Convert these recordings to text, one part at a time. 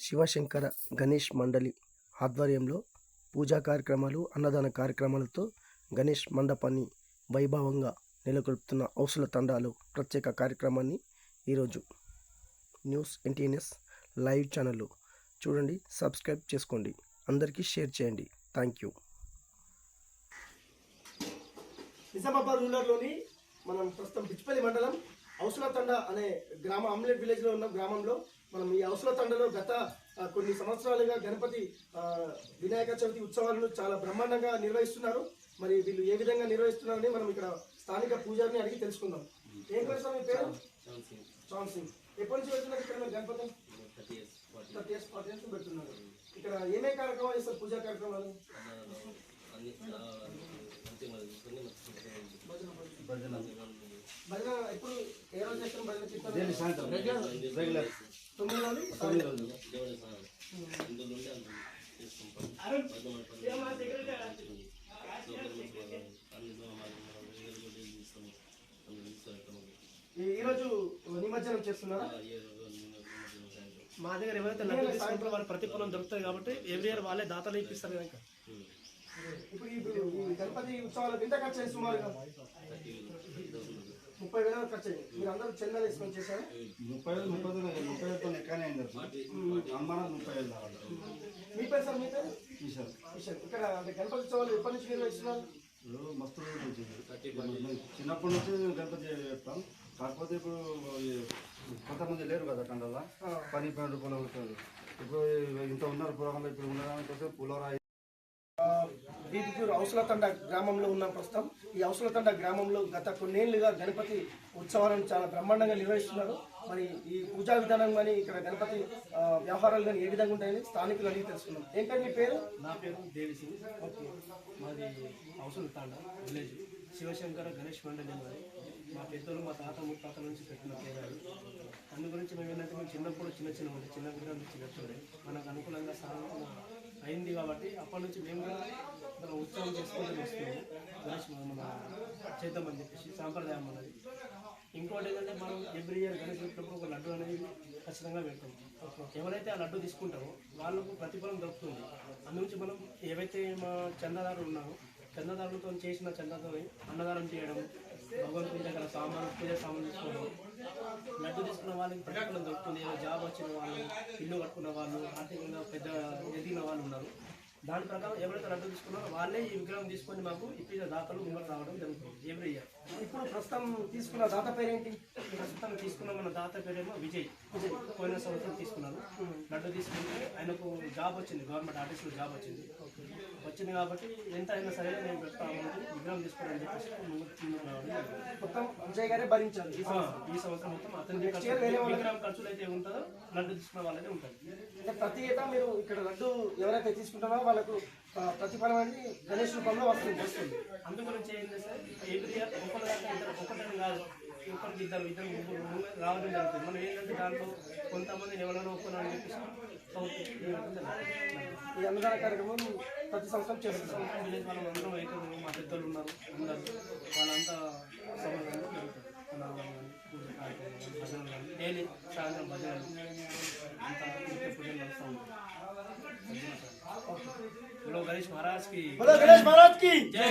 శివశంకర గణేష్ మండలి ఆధ్వర్యంలో పూజా కార్యక్రమాలు అన్నదాన కార్యక్రమాలతో గణేష్ మండపాన్ని వైభవంగా నెలకొల్పుతున్న ఔసుల తండాలు ప్రత్యేక కార్యక్రమాన్ని ఈరోజు న్యూస్ ఎన్టీఎన్ఎస్ లైవ్ ఛానల్లో చూడండి సబ్స్క్రైబ్ చేసుకోండి. అందరికీ షేర్ చేయండి. Thank you. నిజామాబాద్ రూరల్లోని మనం ప్రస్తుతం పిచ్చిపల్లి మండలం తండ అనే గ్రామ అమ్లెట్ విలేజ్లో ఉన్న గ్రామంలో మనం ఈ తండలో గత కొన్ని సంవత్సరాలుగా గణపతి వినాయక చవితి ఉత్సవాలను చాలా బ్రహ్మాండంగా నిర్వహిస్తున్నారు మరి వీళ్ళు ఏ విధంగా నిర్వహిస్తున్నారని మనం ఇక్కడ స్థానిక పూజారిని అడిగి తెలుసుకుందాం ఏం పేరు మీ పేరు చాన్ సింగ్ ఎప్పటి నుంచి పెడుతున్నారు ఇక్కడ Ganapati thirty years forty years పెడుతున్నారు ఇక్కడ ఏమేమి కార్యక్రమాలు చేస్తారు పూజా కార్యక్రమాలు భజన ఎప్పుడు ఏ రోజు చేస్తాం భజన కీర్తన? రెగ్యులర్? తొమ్మిది రోజులు తొమ్మిది రోజులు. ఈ- ఈ రోజు నిమజ్జనం చేస్తున్నారా? మా దగ్గర ఎవరైతే లడ్డు తీసుకుంటారో వాళ్ళ ప్రతిఫలం దొరుకుతుంది కాబట్టి ఎవ్రీ ఇయర్ వాళ్ళే దాతలు ఇప్పిస్తారు కనుక ఇప్పుడు గణపతి ఉత్సవాలకు ఎంత ఖర్చు సుమారుగా? ముప్పై వేల ఖర్చు అయింది మీరు అందరూ చందాలు వేసుకొని చేశారా? ముప్పై వేలు ముప్పై వేలు ముప్పై వేలతో ఎక్కనే అయింది అమ్మాన ముప్పై వేలు మీ పేరు సార్ మీ పేరు? కిషోర్ కిషన్. ఇక్కడ అంటే గణపతి ఉత్సవాలు ఎప్పటి నుంచి నిర్వహిస్తున్నారు? ఇప్పుడు మస్తు చిన్నప్పటి నుంచి గణపతి చెప్తాం కాకపోతే ఇప్పుడు కొంతమంది లేరు కదా కండలా. పని పని రూపాయలు అవుతుంది ఇప్పుడు ఇంత ఉన్నారు పురాణంలో ఇప్పుడు ఉండడానికి పులరాయి బీబీపూర్ ఔసలతండ గ్రామంలో ఉన్న ప్రస్తుతం. ఈ ఔసలతండ గ్రామంలో గత కొన్నేళ్ళుగా గణపతి ఉత్సవాలను చాలా బ్రహ్మాండంగా నిర్వహిస్తున్నారు. మరి ఈ పూజా విధానం కానీ ఇక్కడ గణపతి వ్యవహారాలు కానీ ఏ విధంగా ఉంటాయని స్థానికులు అడిగి తెలుసుకున్నాం ఏంటంటే మీ పేరు? నా పేరు దేవి సింగ్ మాది అవసరం తాండ విలేజ్. శివశంకర గణేష్ మండలి మాది మా పెద్దలు మా తాత ముత్తాతల నుంచి పెట్టిన పేరు అది. గురించి మేము ఏంటంటే మేము చిన్నప్పుడు చిన్న చిన్న ఉండే చిన్న విగ్రహం నుంచి పెట్టండి మనకు అనుకూలంగా సాధన అయింది కాబట్టి అప్పటి నుంచి మేము కూడా మనం ఉత్సవం చేసుకుంటూ వస్తున్నాము. గణేష్ మన చేద్దామని చెప్పేసి సాంప్రదాయం అన్నది. ఇంకోటి ఏంటంటే మనం ఎవ్రీ ఇయర్ గణేష్ పెట్టినప్పుడు ఒక లడ్డు అనేది ఖచ్చితంగా పెడతాం. ఎవరైతే ఆ లడ్డు తీసుకుంటారో వాళ్ళకు ప్రతిఫలం దొరుకుతుంది అందుగురించి మనం ఏవైతే మా చందాదారులు ఉన్నామో చందదారులతో చేసిన చందాతో అన్నదానం చేయడం భగవంతుని దగ్గర సామాను పూజ సామాన్లు తీసుకోవడం లడ్డు తీసుకున్న వాళ్ళకి ప్రకటన దొరుకుతుంది. జాబ్ వచ్చిన వాళ్ళు ఇల్లు కట్టుకున్న వాళ్ళు ఆర్థికంగా పెద్ద ఎదిగిన వాళ్ళు ఉన్నారు. దాని ప్రకారం ఎవరైతే లడ్డు తీసుకున్నారో వాళ్ళే ఈ విగ్రహం తీసుకొని మాకు ఇప్పుడు దాతలు ముందుకు రావడం జరుగుతుంది. ఎవ్రీ ఇయర్ ఇప్పుడు ప్రస్తుతం తీసుకున్న దాత పేరేంటి? ప్రస్తుతం తీసుకున్న మన దాత పేరేమో విజయ్. విజయ్ పోయిన సంవత్సరం తీసుకున్నారు లడ్డు తీసుకుంటే ఆయనకు జాబ్ వచ్చింది గవర్నమెంట్ ఆర్టీసీలో జాబ్ వచ్చింది. వచ్చింది కాబట్టి ఎంత అయినా సరే మేము పెడతాము విగ్రహం తీసుకోవాలని చెప్పేసి. మొత్తం విజయ్ గారే భరించాలి. ఈ సంవత్సరం. మొత్తం అతని విగ్రహం ఖర్చులు అయితే ఉంటుందో లడ్డు తీసుకున్న వాళ్ళదే ఉంటుంది అంటే ప్రతి ఏటా మీరు ఇక్కడ లడ్డు ఎవరైతే తీసుకుంటారో వాళ్ళకు ప్రతిఫలం అనేది గణేష్ రూపంలో వస్తుంది. వస్తుంది అందు గురించి ఏంటి సార్ ఎవ్రీ ఇయర్ ఒకటి దాకా ఇద్దరు ఒకటని కాదు ఒకరికి ఇద్దరు ఇద్దరు ముగ్గురు రావడం జరుగుతుంది. మనం ఏంటంటే దాంట్లో కొంతమంది ఎవరైనా ఒక్కరని చెప్పేసి అవుతుంది. ఈ అన్నదాన కార్యక్రమం ప్రతి సంవత్సరం చేస్తున్నాం మొత్తం విలేజ్ వాళ్ళు అందరూ అయితే మా పెద్దలు ఉన్నారు. అందరు వాళ్ళంతా సమయంలో జరుగుతుంది డైలీ సాయంత్రం భజనలు అంతా నిత్య పూజలు నడుస్తూ ఉంటాయి గణేష్ మహారాజ్కి గణేష్ మహారాజ్కి జై.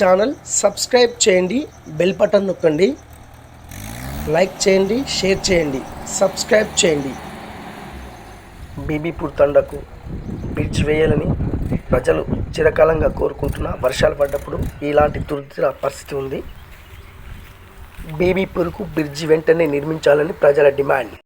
ఛానల్ సబ్స్క్రైబ్ చేయండి బెల్ బటన్ నొక్కండి లైక్ చేయండి షేర్ చేయండి సబ్స్క్రైబ్ చేయండి. బీబీపూర్ తండకు బ్రిడ్జ్ వేయాలని ప్రజలు చిరకాలంగా కోరుకుంటున్న వర్షాలు పడ్డప్పుడు ఇలాంటి దుర్దిర పరిస్థితి ఉంది. బీబీపూర్కు బ్రిడ్జి వెంటనే నిర్మించాలని ప్రజల డిమాండ్.